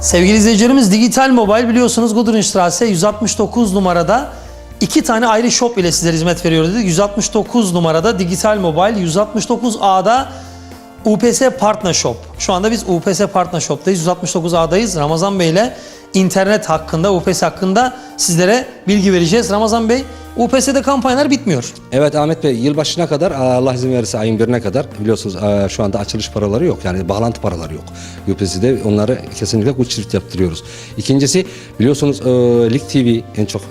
Sevgili izleyicilerimiz Digital Mobile biliyorsunuz Gudrunstrasse 169 numarada iki tane ayrı shop ile sizlere hizmet veriyor dedik. 169 numarada Digital Mobile, 169A'da UPS Partner Shop. Şu anda biz UPS Partner Shop'tayız. 169A'dayız. Ramazan Bey ile internet hakkında, UPS hakkında sizlere bilgi vereceğiz. Ramazan Bey, UPS'de kampanyalar bitmiyor. Evet Ahmet Bey yılbaşına kadar Allah izin verirse ayın birine kadar biliyorsunuz şu anda açılış paraları yok. Yani bağlantı paraları yok. UPS'de onları kesinlikle kuş çift yaptırıyoruz. İkincisi biliyorsunuz Lig TV en çok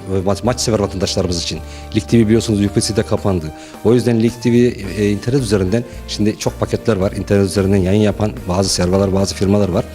maç sever vatandaşlarımız için. Lig TV biliyorsunuz UPS'de kapandı. O yüzden Lig TV e, internet üzerinden şimdi çok paketler var. İnternet üzerinden yayın yapan bazı serverlar bazı firmalar var.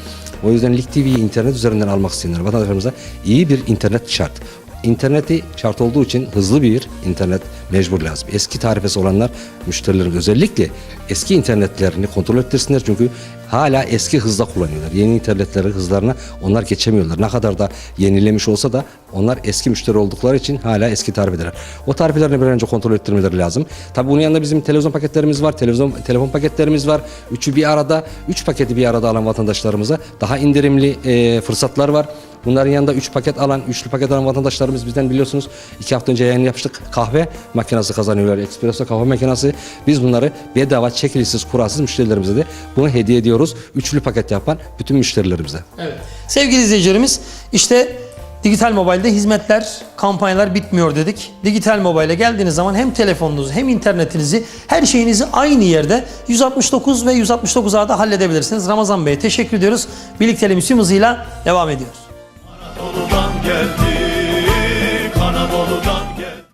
O yüzden Lig TV'yi internet üzerinden almak isteyenler vatandaşlarımıza iyi bir internet şart. İnterneti şart olduğu için hızlı bir internet mecbur lazım. Eski tarifesi olanlar müşterilerin özellikle eski internetlerini kontrol ettirsinler çünkü hala eski hızda kullanıyorlar. Yeni internetleri hızlarına onlar geçemiyorlar. Ne kadar da yenilemiş olsa da onlar eski müşteri oldukları için hala eski tarifeler. O tarifelerini bir önce kontrol ettirmeleri lazım. Tabii bunun yanında bizim televizyon paketlerimiz var, televizyon telefon paketlerimiz var. Üçü bir arada, üç paketi bir arada alan vatandaşlarımıza daha indirimli e, fırsatlar var. Bunların yanında 3 paket alan, üçlü paket alan vatandaşlarımız bizden biliyorsunuz 2 hafta önce yayın yapmıştık. Kahve makinesi kazanıyorlar. Espresso kahve makinesi. Biz bunları bedava, çekilişsiz, kurasız müşterilerimize de bunu hediye ediyoruz. Üçlü paket yapan bütün müşterilerimize. Evet. Sevgili izleyicilerimiz işte Digital Mobile'de hizmetler, kampanyalar bitmiyor dedik. Digital Mobile'e geldiğiniz zaman hem telefonunuzu hem internetinizi her şeyinizi aynı yerde 169 ve 169A'da halledebilirsiniz. Ramazan Bey'e teşekkür ediyoruz. Birlikteliğimiz hızıyla devam ediyor. Yeah.